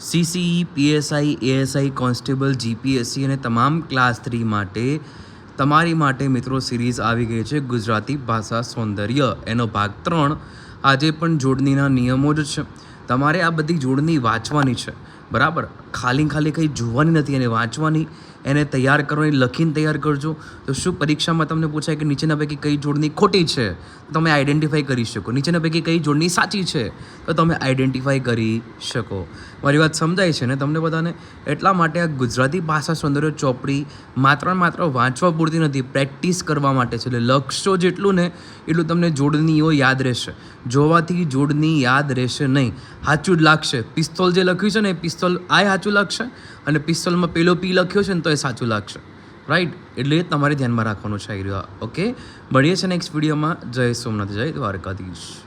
CCE, PSI, ASI, constable, GPSC અને તમામ class three માટે, તમારી માટે મિત્રો સિરીઝ આવી ગઈ છે ગુજરાતી ભાષા સૌંદર્ય. એનો ભાગ ત્રણ. આજે પણ જોડણીના નિયમો જ છે. તમારે આ બધી જોડણી વાંચવાની છે. બરાબર? ખાલી ખાલી કંઈ જોવાની નથી, એને વાંચવાની, એને તૈયાર કરવાની, લખીને તૈયાર કરજો. તો શું પરીક્ષામાં તમને પૂછાય કે નીચેના પૈકી કઈ જોડણી ખોટી છે? તમે આઈડેન્ટિફાઈ કરી શકો. નીચેના પૈકી કઈ જોડણી સાચી છે? તો તમે આઈડેન્ટિફાઈ કરી શકો. મારી વાત સમજાય છે ને તમને બધાને? એટલા માટે આ ગુજરાતી ભાષા સૌંદર્ય ચોપડી માત્ર માત્ર વાંચવા પૂરતી નથી, પ્રેક્ટિસ કરવા માટે છે. એટલે લખશો જેટલું ને એટલું તમને જોડણીઓ યાદ રહેશે. જોવાથી જોડણી યાદ રહેશે નહીં. સાચું જ લાગશે. પિસ્તોલ જે લખ્યું છે ને એ પિસ્તોલ, આ સાચું લાગશે? અને પિસ્તોલમાં પેલો પી લખ્યો છે ને તો એ સાચું લાગશે. રાઈટ એટલે તમારે ધ્યાનમાં રાખવાનું છે ઓકે મળીએ છે નેક્સ્ટ વિડીયોમાં જય સોમનાથ, જય દ્વારકાધીશ.